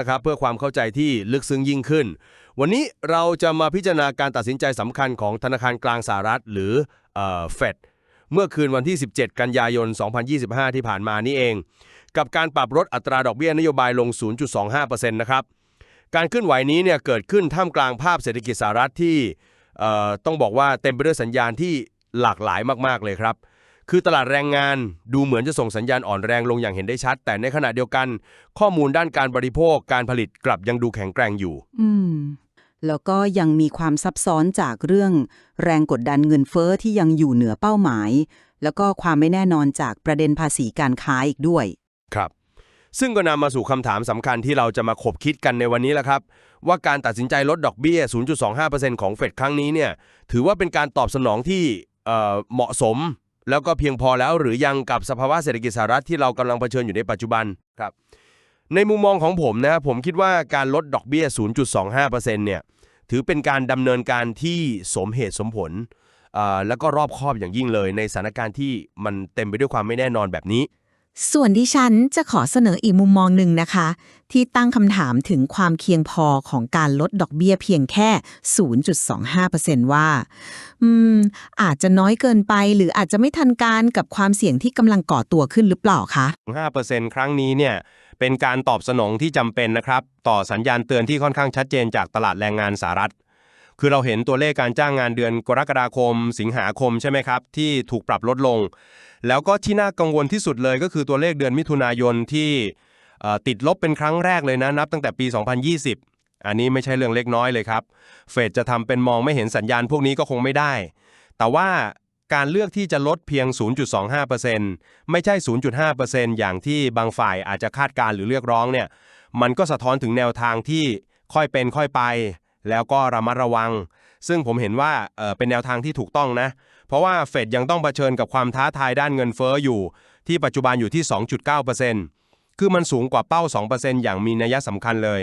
นะครับเพื่อความเข้าใจที่ลึกซึ้งยิ่งขึ้น วันนี้เราจะมาพิจารณาการตัดสินใจสำคัญของธนาคารกลางสหรัฐหรือเฟดเมื่อคืนวันที่ 17 กันยายน 2025 ที่ผ่านมานี่เอง กับการปรับลดอัตราดอกเบี้ยนโยบายลง 0.25%นะครับการเคลื่อนไหวนี้เนี่ยเกิดขึ้นท่ามกลางภาพเศรษฐกิจสหรัฐที่เอ่อต้องบอกว่าเต็มไปด้วยสัญญาณที่หลากหลายมาก ๆ เลยครับ คือตลาดแรงงานดูเหมือนจะส่งสัญญาณอ่อนแรงลงอย่างเห็นได้ชัด แต่ในขณะเดียวกัน ข้อมูลด้านการบริโภคการผลิตกลับยังดูแข็งแกร่งอยู่ อืม แล้วก็ยังมีความซับซ้อนจากเรื่อง แรงกดดันเงินเฟ้อที่ยังอยู่เหนือเป้าหมาย แล้วก็ความไม่แน่นอนจากประเด็นภาษีการค้าอีกด้วย ครับ ซึ่งก็นำมาสู่คำถามสำคัญที่เราจะมาขบคิดกันในวันนี้แหละครับ ว่าการตัดสินใจลดดอกเบี้ย 0.25%ของเฟดครั้งนี้เนี่ย ถือว่าเป็นการตอบสนองที่เอ่อเหมาะสม แล้วก็เพียงพอแล้วหรือยังกับสภาวะเศรษฐกิจสหรัฐที่เรากำลังเผชิญอยู่ในปัจจุบันครับในมุมมองของผมนะผมคิดว่าการลดดอกเบี้ย 0.25%เนี่ยถือเป็นการดำเนินการที่สมเหตุสมผลเอ่อแล้วก็รอบคอบอย่างยิ่งเลย ในสถานการณ์ที่มันเต็มไปด้วยความไม่แน่นอนแบบนี้ ส่วนดิฉันจะขอเสนออีกมุมมองหนึ่งนะคะ ที่ตั้งคำถามถึงความเคียงพอของการลดดอกเบี้ยเพียงแค่ 0.25%ว่า อืม อาจจะน้อยเกินไปหรืออาจจะไม่ทันการกับความเสี่ยงที่กำลังก่อตัวขึ้นหรือเปล่าคะ5%ครั้งนี้เนี่ย เป็นการตอบสนองที่จำเป็นนะครับ ต่อสัญญาณเตือนที่ค่อนข้างชัดเจนจากตลาดแรงงานสหรัฐ คือเราเห็นตัวเลขการจ้างงานเดือนกรกฎาคม สิงหาคมใช่ไหมครับ ที่ถูกปรับลดลง แล้วก็ที่น่ากังวลที่สุดเลยก็คือตัวเลขเดือนมิถุนายนที่ติดลบเป็นครั้งแรกเลยนะนับตั้งแต่ปี 2020 อันนี้ไม่ใช่เรื่องเล็กน้อยเลยครับ เฟดจะทำเป็นมองไม่เห็นสัญญาณพวกนี้ก็คงไม่ได้ แต่ว่าการเลือกที่จะลดเพียง 0.25%ไม่ใช่ 0.5%อย่างที่บางฝ่ายอาจจะคาดการณ์หรือเรียกร้องเนี่ย มันก็สะท้อนถึงแนวทางที่ค่อยเป็นค่อยไป แล้วก็ระมัดระวัง ซึ่งผมเห็นว่าเเป็นแนวทางที่ถูกต้องนะ เพราะว่าเฟดยังต้องเผชิญกับความท้าทายด้านเงินเฟ้ออยู่ ที่ปัจจุบันอยู่ที่ 2.9%คือมันสูงกว่าเป้า 2%อย่างมีนัยสำคัญเลย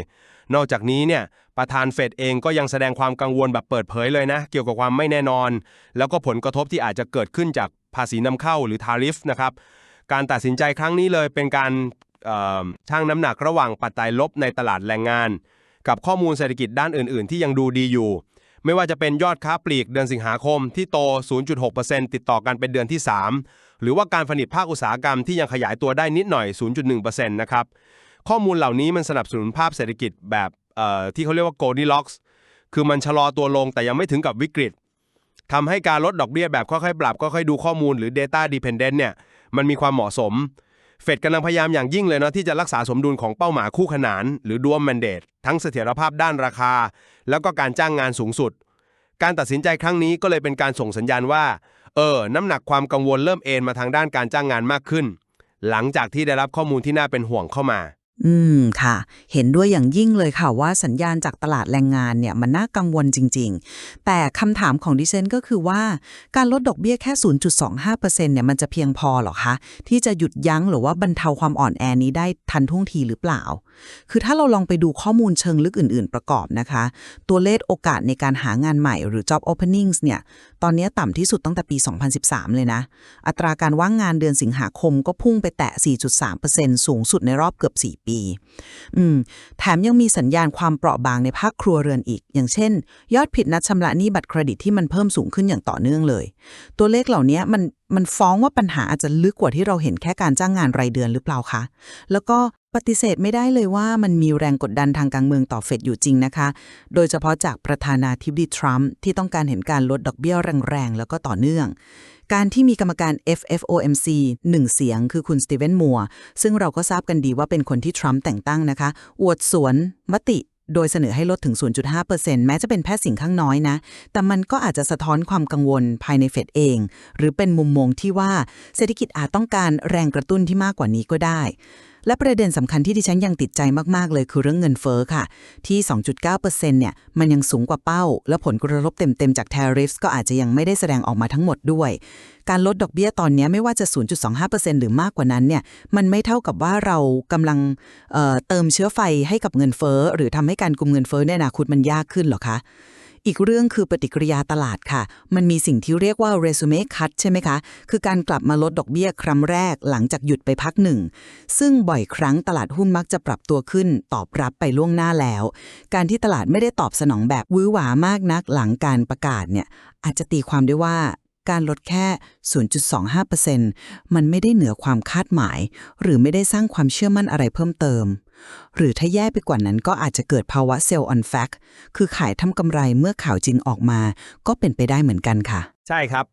นอกจากนี้เนี่ยประธานเฟดเองก็ยังแสดงความกังวลแบบเปิดเผยเลยนะ เกี่ยวกับความไม่แน่นอน แล้วก็ผลกระทบที่อาจจะเกิดขึ้นจากภาษีนำเข้าหรือทาริฟนะครับการตัดสินใจครั้งนี้เลยเป็นการเอ่อชั่งน้ำหนักระหว่างปัจจัยลบในตลาดแรงงาน กับข้อมูลเศรษฐกิจด้านอื่น ๆ ที่ยังดูดีอยู่ ไม่ว่าจะเป็นยอดค้าปลีกเดือนสิงหาคมที่โต 0.6%ติดต่อกันเป็นเดือนที่ 3 หรือว่าการผลิตภาคอุตสาหกรรมที่ยังขยายตัวได้นิดหน่อย 0.1%นะครับ ข้อมูลเหล่านี้มันสนับสนุนภาพเศรษฐกิจแบบที่เขาเรียกว่า Goldilocks คือมันชะลอตัวลงแต่ยังไม่ถึงกับวิกฤตทำให้การลดดอกเบี้ยแบบค่อยๆ ปรับค่อยๆดูข้อมูลหรือ Data Dependent เนี่ยมันมีความเหมาะสม เฟดกำลังพยายามอย่างยิ่งเลยเนาะที่จะรักษาสมดุลของเป้าหมายคู่ขนาน หรือดวลแมนเดตทั้งเสถียรภาพด้านราคา แล้วก็การจ้างงานสูงสุด การตัดสินใจครั้งนี้ก็เลยเป็นการส่งสัญญาณว่า เออ น้ำหนักความกังวลเริ่มเอนมาทางด้านการจ้างงานมากขึ้น หลังจากที่ได้รับข้อมูลที่น่าเป็นห่วงเข้ามา อืมค่ะ เห็นด้วยอย่างยิ่งเลยค่ะว่าสัญญาณจากตลาดแรงงานเนี่ยมันน่ากังวลจริง ๆ แต่คำถามของดิฉันก็คือว่า การลดดอกเบี้ยแค่ 0.25%เนี่ยมันจะเพียงพอหรอคะที่จะหยุดยั้งหรือว่าบรรเทาความอ่อนแอนี้ได้ทันท่วงทีหรือเปล่า คือถ้าเราลองไปดูข้อมูลเชิงลึกอื่น ๆ ประกอบนะคะ ตัวเลขโอกาสในการหางานใหม่หรือ job openings เนี่ยตอนนี้ต่ำที่สุดตั้งแต่ปี 2013 เลยนะ อัตราการว่างงานเดือนสิงหาคมก็พุ่งไปแตะ 4.3%สูงสุดในรอบเกือบ 4ปี อืม แถมยังมีสัญญาณความเปราะบางในภาคครัวเรือนอีก อย่างเช่น ยอดผิดนัดชำระหนี้บัตรเครดิตที่มันเพิ่มสูงขึ้นอย่างต่อเนื่องเลย ตัวเลขเหล่านี้มันมันฟ้องว่าปัญหาอาจจะลึกกว่าที่เราเห็นแค่การจ้างงานรายเดือนหรือเปล่าคะ แล้วก็ ปฏิเสธไม่ได้เลยว่ามันมีแรงกดดันทางการเมืองต่อเฟดอยู่จริงนะคะ โดยเฉพาะจากประธานาธิบดีทรัมป์ที่ต้องการเห็นการลดดอกเบี้ยแรงๆ แล้วก็ต่อเนื่อง การที่มีกรรมการ FFOMC หนึ่งเสียงคือคุณสตีเวนมัวร์ซึ่งเราก็ทราบกันดีว่าเป็นคนที่ทรัมป์แต่งตั้งนะคะอวดสวนมติโดยเสนอให้ลดถึง 0.5%แม้จะเป็นแพทย์สิ่งข้างน้อยนะ แต่มันก็อาจจะสะท้อนความกังวลภายในเฟดเอง หรือเป็นมุมมองที่ว่าเศรษฐกิจอาจต้องการแรงกระตุ้นที่มากกว่านี้ก็ได้ และประเด็นสำคัญที่ดิฉันยังติดใจมากๆเลยคือเรื่องเงินเฟ้อค่ะ ที่ 2.9%เนี่ยมันยังสูงกว่าเป้า และผลกระทบเต็มๆจาก tariffs ก็อาจจะยังไม่ได้แสดงออกมาทั้งหมดด้วย การลดดอกเบี้ยตอนนี้ไม่ว่าจะ 0.25%หรือมากกว่านั้นเนี่ยมันไม่เท่ากับว่าเรากำลังเอ่อเติมเชื้อไฟให้กับเงินเฟ้อหรือทำให้การกุมเงินเฟ้อในอนาคตมันยากขึ้นหรอคะ อีกเรื่องคือปฏิกิริยาตลาดค่ะ มันมีสิ่งที่เรียกว่า resume cut ใช่ไหมคะ คือการกลับมาลดดอกเบี้ยครั้งแรกหลังจากหยุดไปพักหนึ่ง ซึ่งบ่อยครั้งตลาดหุ้นมักจะปรับตัวขึ้น ตอบรับไปล่วงหน้าแล้ว การที่ตลาดไม่ได้ตอบสนองแบบวื้อหวามากนักหลังการประกาศเนี่ยอาจจะตีความได้ว่าการลดแค่ 0.25%มันไม่ได้เหนือความคาดหมาย หรือไม่ได้สร้างความเชื่อมั่นอะไรเพิ่มเติม หรือถ้าแย่ไปกว่านั้นก็อาจจะเกิดภาวะเซลล์ on fact คือขายทำกำไรเมื่อข่าวจริงออกมา ก็เป็นไปได้เหมือนกันค่ะ ใช่ครับ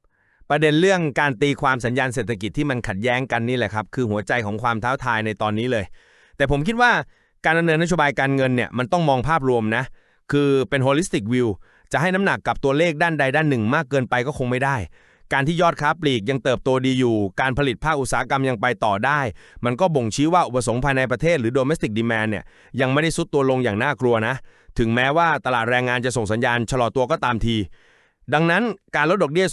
ประเด็นเรื่องการตีความสัญญาณเศรษฐกิจที่มันขัดแย้งกันนี่แหละครับ คือหัวใจของความท้าทายในตอนนี้เลย แต่ผมคิดว่าการดำเนินนโยบายการเงินเนี่ยมันต้องมองภาพรวมนะ คือเป็น holistic view จะให้น้ำหนักกับตัวเลขด้านใดด้านหนึ่งมากเกินไปก็คงไม่ได้ การที่ยอดค้าปลีกยังเติบโตดีอยู่ การผลิตภาคอุตสาหกรรมยังไปต่อได้ มันก็บ่งชี้ว่าอุปสงค์ภายในประเทศหรือ domestic demand เนี่ยยังไม่ได้ซุดตัวลงอย่างน่ากลัวนะ ถึงแม้ว่าตลาดแรงงานจะส่งสัญญาณชะลอตัวก็ตามที ดังนั้นการลดดอกเบี้ย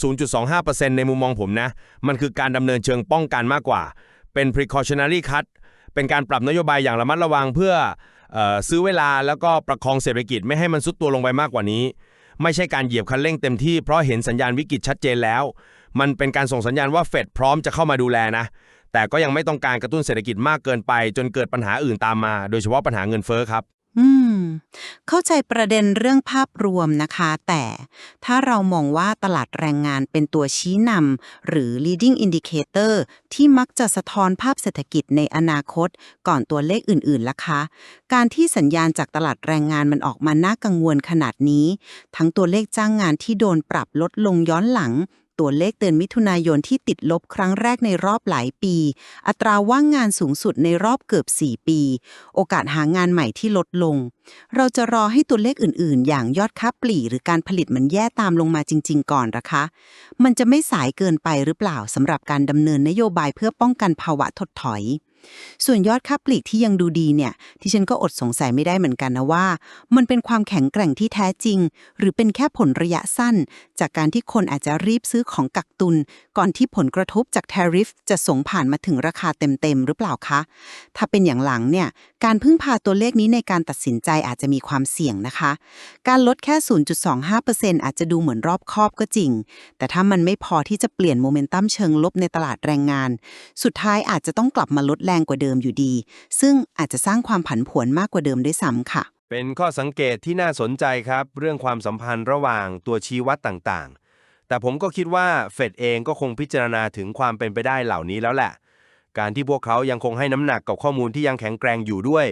0.25%ในมุมมองผมนะ มันคือการดำเนินเชิงป้องกันมากกว่า เป็น precautionary cut เป็นการปรับนโยบายอย่างระมัดระวังเพื่อออซื้อเวลาแล้วก็ประคองเศรษฐกิจไม่ให้มันซุดตัวลงไปมากกว่านี้ ไม่ใช่การเหยียบคันเร่งเต็มที่เพราะเห็นสัญญาณวิกฤตชัดเจนแล้ว มันเป็นการส่งสัญญาณว่าเฟดพร้อมจะเข้ามาดูแลนะ แต่ก็ยังไม่ต้องการกระตุ้นเศรษฐกิจมากเกินไป จนเกิดปัญหาอื่นตามมา โดยเฉพาะปัญหาเงินเฟ้อครับ อืม เข้าใจประเด็นเรื่องภาพรวมนะคะ แต่ถ้าเรามองว่าตลาดแรงงานเป็นตัวชี้นำหรือ leading indicator ที่มักจะสะท้อนภาพเศรษฐกิจในอนาคตก่อนตัวเลขอื่นๆล่ะคะ การที่สัญญาณจากตลาดแรงงานมันออกมาน่ากังวลขนาดนี้ ทั้งตัวเลขจ้างงานที่โดนปรับลดลงย้อนหลังตัวเลขเดือนมิถุนายนที่ติดลบครั้งแรกในรอบหลายปี อัตราว่างงานสูงสุดในรอบเกือบ 4 ปี โอกาสหางานใหม่ที่ลดลง เราจะรอให้ตัวเลขอื่นๆ อย่างยอดค้าปลีกหรือการผลิตมันแย่ตามลงมาจริง ๆ ก่อนนะคะ มันจะไม่สายเกินไปหรือเปล่าสำหรับการดำเนินนโยบายเพื่อป้องกันภาวะถดถอย ส่วนยอดค้าปลีกที่ยังดูดีเนี่ยที่ฉันก็อดสงสัยไม่ได้เหมือนกันนะว่า มันเป็นความแข็งแกร่งที่แท้จริง หรือเป็นแค่ผลระยะสั้น จากการที่คนอาจจะรีบซื้อของกักตุน ก่อนที่ผลกระทบจาก tariff จะส่งผ่านมาถึงราคาเต็มๆหรือเปล่าคะ ถ้าเป็นอย่างหลังเนี่ยการพึ่งพาตัวเลขนี้ในการตัดสินใจอาจจะมีความเสี่ยงนะคะ การลดแค่ 0.25%อาจจะดูเหมือนรอบคอบก็จริง แต่ถ้ามันไม่พอที่จะเปลี่ยนโมเมนตัมเชิงลบในตลาดแรงงาน สุดท้ายอาจจะต้องกลับมาลดแรงกว่าเดิมอยู่ดี ซึ่งอาจจะสร้างความผันผวนมากกว่าเดิมด้วยซ้ำค่ะ เป็นข้อสังเกตที่น่าสนใจครับ เรื่องความสัมพันธ์ระหว่างตัวชี้วัดต่างๆ แต่ผมก็คิดว่าเฟดเองก็คงพิจารณาถึงความเป็นไปได้เหล่านี้แล้วแหละ การที่พวกเขายังคงให้น้ำหนักกับข้อมูลที่ยังแข็งแกร่งอยู่ด้วย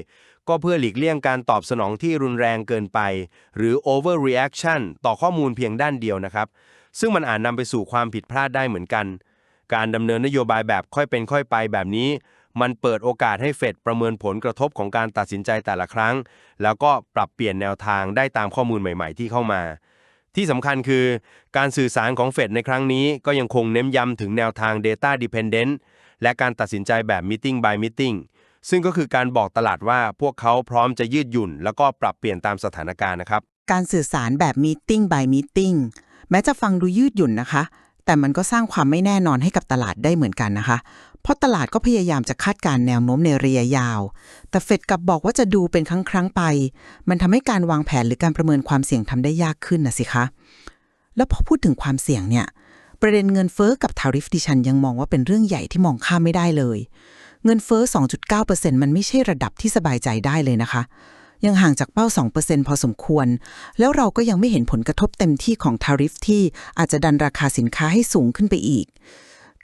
ก็เพื่อหลีกเลี่ยงการตอบสนองที่รุนแรงเกินไป หรือ overreaction ต่อข้อมูลเพียงด้านเดียวนะครับ ซึ่งมันอาจนำไปสู่ความผิดพลาดได้เหมือนกันการดำเนินนโยบายแบบค่อยเป็นค่อยไปแบบนี้ มันเปิดโอกาสให้เฟดประเมินผลกระทบของการตัดสินใจแต่ละครั้ง แล้วก็ปรับเปลี่ยนแนวทางได้ตามข้อมูลใหม่ ๆ ที่เข้ามา ที่สำคัญคือ การสื่อสารของเฟดในครั้งนี้ก็ยังคงเน้นย้ำถึงแนวทาง Data Dependent และการตัดสินใจแบบ Meeting by Meeting ซึ่งก็คือการบอกตลาดว่าพวกเขาพร้อมจะยืดหยุ่น แล้วก็ปรับเปลี่ยนตามสถานการณ์นะครับ การสื่อสารแบบ meeting by meeting แม้จะฟังดูยืดหยุ่นนะคะ แต่มันก็สร้างความไม่แน่นอนให้กับตลาดได้เหมือนกันนะคะ เพราะตลาดก็พยายามจะคาดการณ์แนวโน้มในระยะยาว แต่เฟดกลับบอกว่าจะดูเป็นครั้งครั้งไป มันทำให้การวางแผนหรือการประเมินความเสี่ยงทำได้ยากขึ้นนะสิคะ แล้วพอพูดถึงความเสี่ยงเนี่ย ประเด็นเงินเฟ้อกับทาริฟดิฉันยังมองว่าเป็นเรื่องใหญ่ที่มองข้ามไม่ได้เลย เงินเฟ้อ 2.9%มันไม่ใช่ระดับที่สบายใจได้เลยนะคะ ยังห่างจากเป้า 2%พอสมควร แล้วเราก็ยังไม่เห็นผลกระทบเต็มที่ของทาริฟที่อาจจะดันราคาสินค้าให้สูงขึ้นไปอีก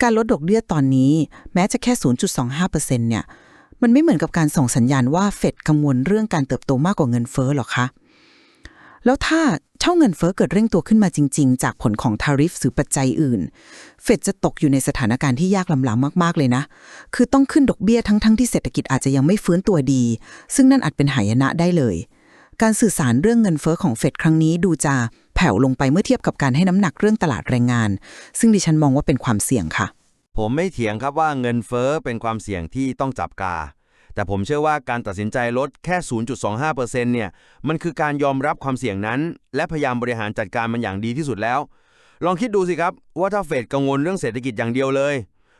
การลดดอกเบี้ยตอนนี้ แม้จะแค่ 0.25%เนี่ย มันไม่เหมือนกับการส่งสัญญาณว่าเฟดกังวลเรื่องการเติบโตมากกว่าเงินเฟ้อหรอคะ แล้วถ้าเช่าเงินเฟ้อเกิดเร่งตัวขึ้นมาจริง ๆ จากผลของทาริฟหรือปัจจัยอื่น เฟดจะตกอยู่ในสถานการณ์ที่ยากลำบากมากๆเลยนะ คือต้องขึ้นดอกเบี้ยทั้งๆที่เศรษฐกิจอาจจะยังไม่ฟื้นตัวดี ซึ่งนั่นอาจเป็นหายนะได้เลย การสื่อสารเรื่องเงินเฟ้อของเฟดครั้งนี้ดูจะแผ่วลงไปเมื่อเทียบกับการให้น้ำหนักเรื่องตลาดแรงงาน ซึ่งดิฉันมองว่าเป็นความเสี่ยงค่ะ ผมไม่เถียงครับว่าเงินเฟ้อเป็นความเสี่ยงที่ต้องจับกา แต่ผมเชื่อว่าการตัดสินใจลดแค่ 0.25%เนี่ย มันคือการยอมรับความเสี่ยงนั้น และพยายามบริหารจัดการมันอย่างดีที่สุดแล้ว ลองคิดดูสิครับ ว่าถ้าเฟดกังวลเรื่องเศรษฐกิจอย่างเดียวเลย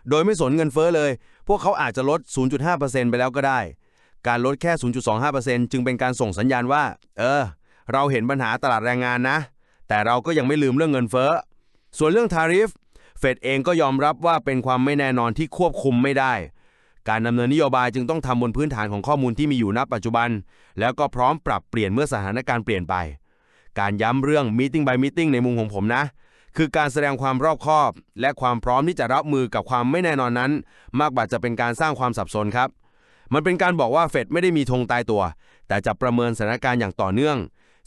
โดยไม่สนเงินเฟ้อเลย พวกเขาอาจจะลด 0.5%ไปแล้วก็ได้ การลดแค่ 0.25%จึงเป็นการส่งสัญญาณว่า เออ เราเห็นปัญหาตลาดแรงงานนะ แต่เราก็ยังไม่ลืมเรื่องเงินเฟ้อ ส่วนเรื่องทาริฟเฟดเองก็ยอมรับว่าเป็นความไม่แน่นอนที่ควบคุมไม่ได้ การดำเนินนโยบายจึงต้องทำบนพื้นฐานของข้อมูลที่มีอยู่ณปัจจุบัน แล้วก็พร้อมปรับเปลี่ยนเมื่อสถานการณ์เปลี่ยนไป การย้ำเรื่อง meeting by meeting ในมุมของผมนะ คือการแสดงความรอบคอบ และความพร้อมที่จะรับมือกับความไม่แน่นอนนั้น มากกว่าจะเป็นการสร้างความสับสนครับ มันเป็นการบอกว่าเฟดไม่ได้มีธงตายตัว แต่จะประเมินสถานการณ์อย่างต่อเนื่อง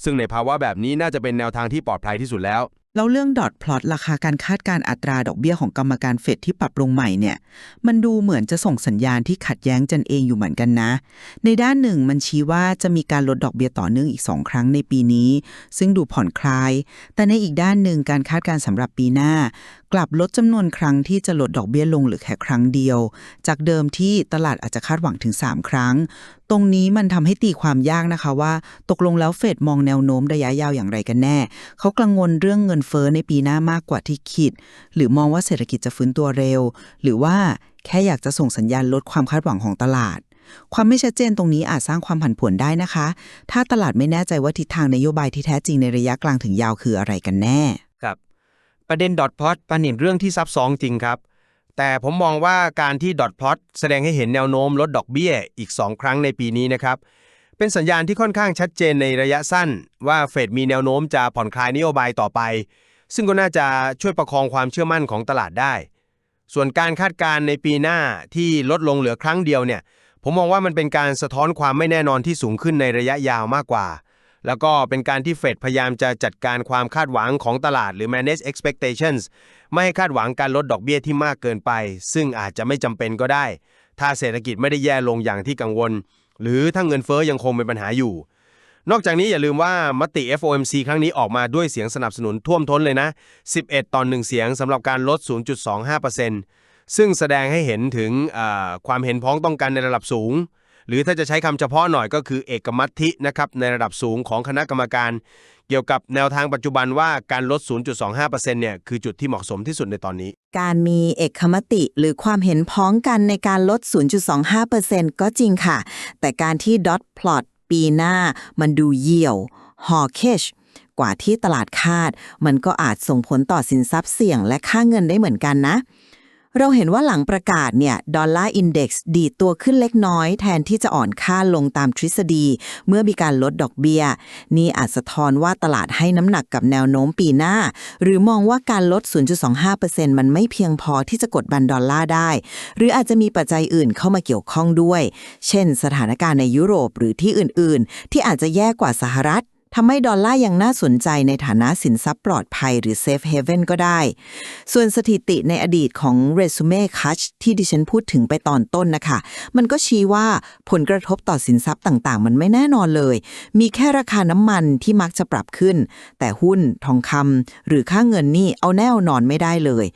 ซึ่งในภาวะแบบนี้น่าจะเป็นแนวทางที่ปลอดภัยที่สุดแล้ว แล้วเรื่องดอทพลอตราคาการคาดการอัตราดอกเบี้ยของกรรมการเฟดที่ปรับลงใหม่เนี่ย มันดูเหมือนจะส่งสัญญาณที่ขัดแย้งกันเองอยู่เหมือนกันนะ ในด้านหนึ่งมันชี้ว่าจะมีการลดดอกเบี้ยต่อเนื่องอีก 2 ครั้งในปีนี้ ซึ่งดูผ่อนคลาย แต่ในอีกด้านหนึ่งการคาดการณ์สำหรับปีหน้า กลับลดจำนวนครั้งที่จะลดดอกเบี้ยลงเหลือแค่ครั้งเดียว จากเดิมที่ตลาดอาจจะคาดหวังถึง 3 ครั้ง ตรงนี้มันทำให้ตีความยากนะคะว่า ตกลงแล้วเฟดมองแนวโน้มระยะยาวอย่างไรกันแน่ เขากังวลเรื่องเงินเฟ้อในปีหน้ามากกว่าที่คิด หรือมองว่าเศรษฐกิจจะฟื้นตัวเร็ว หรือว่าแค่อยากจะส่งสัญญาณลดความคาดหวังของตลาด ความไม่ชัดเจนตรงนี้อาจสร้างความผันผวนได้นะคะ ถ้าตลาดไม่แน่ใจว่าทิศทางนโยบายที่แท้จริงในระยะกลางถึงยาวคืออะไรกันแน่ ครับ ประเด็นดอทพอตเป็นเรื่องที่ซับซ้อนจริงครับ แต่ผมมองว่าการที่ดอทพลอตแสดงให้เห็นแนวโน้มลดดอกเบี้ยอีก 2 ครั้งในปีนี้นะครับ เป็นสัญญาณที่ค่อนข้างชัดเจนในระยะสั้น ว่าเฟดมีแนวโน้มจะผ่อนคลายนโยบายต่อไป ซึ่งก็น่าจะช่วยประคองความเชื่อมั่นของตลาดได้ ส่วนการคาดการณ์ในปีหน้าที่ลดลงเหลือครั้งเดียวเนี่ยผมมองว่ามันเป็นการสะท้อนความไม่แน่นอนที่สูงขึ้นในระยะยาวมากกว่า แล้วก็เป็นการที่เฟดพยายามจะจัดการความคาดหวังของตลาดหรือ manage expectations ไม่ให้คาดหวังการลดดอกเบี้ยที่มากเกินไป ซึ่งอาจจะไม่จำเป็นก็ได้ ถ้าเศรษฐกิจไม่ได้แย่ลงอย่างที่กังวล หรือถ้าเงินเฟ้อยังคงเป็นปัญหาอยู่ นอกจากนี้อย่าลืมว่ามติ FOMC ครั้งนี้ออกมาด้วยเสียงสนับสนุนท่วมท้นเลยนะ 11 ต่อ1เสียงสำหรับการลด 0.25%ซึ่งแสดงให้เห็นถึงความเห็นพ้องต้องกันในระดับสูงหรือถ้าจะใช้คำเฉพาะหน่อยก็คือเอกมัตทินะครับในระดับสูงของคณะกรรมการ เกี่ยวกับแนวทางปัจจุบันว่าการลด 0.25%เนี่ยคือจุดที่เหมาะสมที่สุดในตอนนี้ การมีเอกมติหรือความเห็นพ้องกันในการลด 0.25%ก็จริงค่ะ แต่การที่ dot plot ปีหน้ามันดูเหี่ยว hawkish กว่าที่ตลาดคาด มันก็อาจส่งผลต่อสินทรัพย์เสี่ยงและค่าเงินได้เหมือนกันนะ เราเห็นว่าหลังประกาศเนี่ยดอลลาร์อินเด็กซ์ดีดตัวขึ้นเล็กน้อย แทนที่จะอ่อนค่าลงตามทฤษฎี เมื่อมีการลดดอกเบี้ย นี่อาจสะท้อนว่าตลาดให้น้ำหนักกับแนวโน้มปีหน้า หรือมองว่าการลด 0.25%มันไม่เพียงพอที่จะกดบันดอลลาร์ได้ หรืออาจจะมีปัจจัยอื่นเข้ามาเกี่ยวข้องด้วย เช่น สถานการณ์ในยุโรปหรือที่อื่น ๆ ที่อาจจะแย่กว่าสหรัฐ ทำให้ดอลลาร์ยังน่าสนใจในฐานะสินทรัพย์ปลอดภัยหรือ safe haven ก็ได้ ส่วนสถิติในอดีตของ Resume c a t c h ที่ดิฉันพูดถึงไปตอนต้นนะคะ มันก็ชี้ว่าผลกระทบต่อสินทรัพย์ต่างๆ มันไม่แน่นอนเลย มีแค่ราคาน้ำมันที่มักจะปรับขึ้น แต่หุ้นทองคำหรือค่าเงินนี่เอาแน่นอนไม่ได้เลย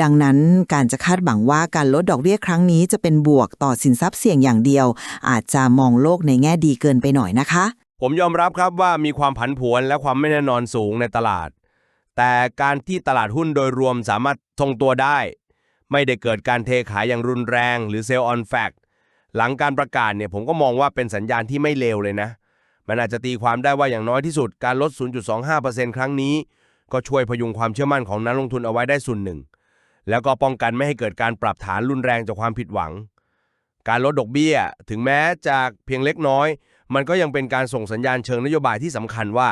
ดังนั้นการจะคาดหวังว่าการลดดอกเบี้ยครั้งนี้จะเป็นบวกต่อสินทรัพย์เสี่ยงอย่างเดียว อาจจะมองโลกในแง่ดีเกินไปหน่อยนะคะ ผมยอมรับครับว่ามีความผันผวนและความไม่แน่นอนสูงในตลาด แต่การที่ตลาดหุ้นโดยรวมสามารถทรงตัวได้ ไม่ได้เกิดการเทขายอย่างรุนแรง หรือเซลล์ออนแฟกหลังการประกาศเนี่ยผมก็มองว่าเป็นสัญญาณที่ไม่เลวเลยนะ มันอาจจะตีความได้ว่าอย่างน้อยที่สุดการลด 0.25%ครั้งนี้ ก็ช่วยพยุงความเชื่อมั่นของนักลงทุนเอาไว้ได้ส่วนหนึ่ง แล้วก็ป้องกันไม่ให้เกิดการปรับฐานรุนแรงจากความผิดหวัง การลดดอกเบี้ย ถึงแม้จากเพียงเล็กน้อย มันก็ยังเป็นการส่งสัญญาณเชิงนโยบายที่สำคัญว่า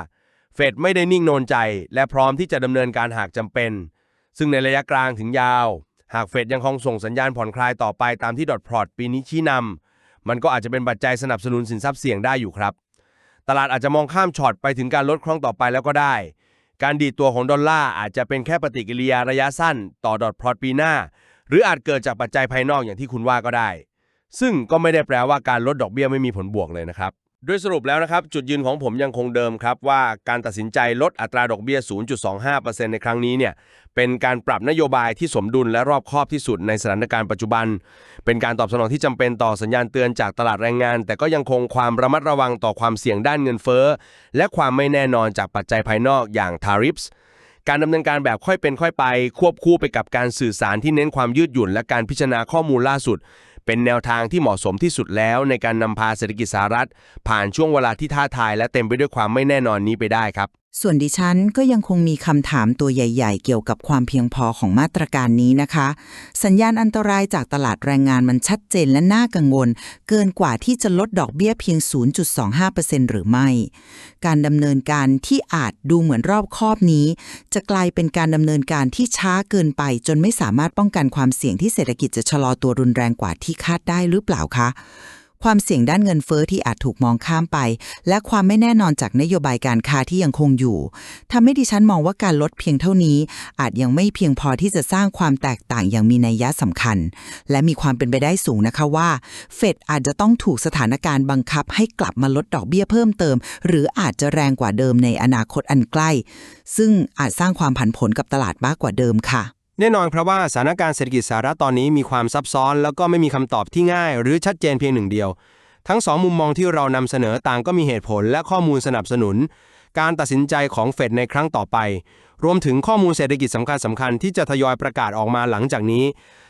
เฟดไม่ได้นิ่งนอนใจ และพร้อมที่จะดำเนินการหากจำเป็น ซึ่งในระยะกลางถึงยาว หากเฟดยังคงส่งสัญญาณผ่อนคลายต่อไปตามที่ดอทพลอตปีนี้ชี้นำมันก็อาจจะเป็นปัจจัยสนับสนุนสินทรัพย์เสี่ยงได้อยู่ครับ ตลาดอาจจะมองข้ามช็อตไปถึงการลดครั้งต่อไปแล้วก็ได้ การดีดตัวของดอลลาร์อาจจะเป็นแค่ปฏิกิริยาระยะสั้น ต่อดอทพลอตปีหน้า หรืออาจเกิดจากปัจจัยภายนอกอย่างที่คุณว่าก็ได้ซึ่งก็ไม่ได้แปลว่าการลดดอกเบี้ยไม่มีผลบวกเลยนะครับ โดยสรุปแล้วนะครับ จุดยืนของผมยังคงเดิมครับว่าการตัดสินใจลดอัตราดอกเบี้ย 0.25%ในครั้งนี้เนี่ยเป็นการปรับนโยบายที่สมดุลและรอบคอบที่สุดในสถานการณ์ปัจจุบัน เป็นการตอบสนองที่จำเป็นต่อสัญญาณเตือนจากตลาดแรงงาน แต่ก็ยังคงความระมัดระวังต่อความเสี่ยงด้านเงินเฟ้อ และความไม่แน่นอนจากปัจจัยภายนอกอย่าง tariffs การดำเนินการแบบค่อยเป็นค่อยไป ควบคู่ไปกับการสื่อสารที่เน้นความยืดหยุ่น และการพิจารณาข้อมูลล่าสุด เป็นแนวทางที่เหมาะสมที่สุดแล้วในการนำพาเศรษฐกิจสหรัฐ ผ่านช่วงเวลาที่ท้าทายและเต็มไปด้วยความไม่แน่นอนนี้ไปได้ครับ ส่วนดิฉันก็ยังคงมีคำถามตัวใหญ่ ๆ เกี่ยวกับความเพียงพอของมาตรการนี้นะคะ สัญญาณอันตรายจากตลาดแรงงานมันชัดเจนและน่ากังวล เกินกว่าที่จะลดดอกเบี้ยเพียง 0.25%หรือไม่ การดำเนินการที่อาจดูเหมือนรอบคอบนี้ จะกลายเป็นการดำเนินการที่ช้าเกินไป จนไม่สามารถป้องกันความเสี่ยงที่เศรษฐกิจจะชะลอตัวรุนแรงกว่าที่คาดได้หรือเปล่าคะ ความเสี่ยงด้านเงินเฟอ้อที่อาจถูกมองข้ามไป และความไม่แน่นอนจากนโยบายการค้าที่ยังคงอยู่ทำให้ดิฉันมองว่าการลดเพียงเท่านี้ อาจยังไม่เพียงพอที่จะสร้างความแตกต่างอย่างมีนัยยะสำคัญ และมีความเป็นไปได้สูงนะคะว่า เฟดอาจจะต้องถูกสถานการณ์บังคับ ให้กลับมาลดดอกเบี้ยเพิ่มเติม หรืออาจจะแรงกว่าเดิมในอนาคตอันใกล้ ซึ่งอาจสร้างความผันผวนกับตลาดมากกว่าเดิมค่ะ แน่นอนครับว่าสถานการณ์เศรษฐกิจสหรัฐตอนนี้มีความซับซ้อน แล้วก็ไม่มีคำตอบที่ง่าย หรือชัดเจนเพียงหนึ่งเดียว ทั้งสองมุมมองที่เรานำเสนอต่างก็มีเหตุผลและข้อมูลสนับสนุน การตัดสินใจของเฟดในครั้งต่อไป รวมถึงข้อมูลเศรษฐกิจสำคัญสำคัญๆที่จะทยอยประกาศออกมาหลังจากนี้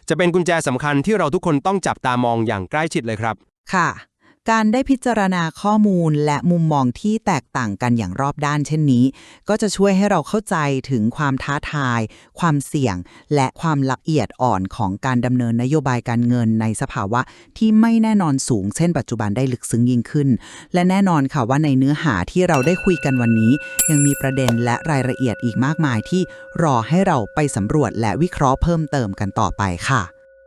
จะเป็นกุญแจสำคัญที่เราทุกคนต้องจับตามองอย่างใกล้ชิดเลยครับ ค่ะ การได้พิจารณาข้อมูลและมุมมองที่แตกต่างกันอย่างรอบด้านเช่นนี้ ก็จะช่วยให้เราเข้าใจถึงความท้าทาย ความเสี่ยง และความละเอียดอ่อนของการดำเนินนโยบายการเงินในสภาวะที่ไม่แน่นอนสูงเช่นปัจจุบันได้ลึกซึ้งยิ่งขึ้น และแน่นอนค่ะว่าในเนื้อหาที่เราได้คุยกันวันนี้ ยังมีประเด็นและรายละเอียดอีกมากมายที่รอให้เราไปสำรวจและวิเคราะห์เพิ่มเติมกันต่อไปค่ะ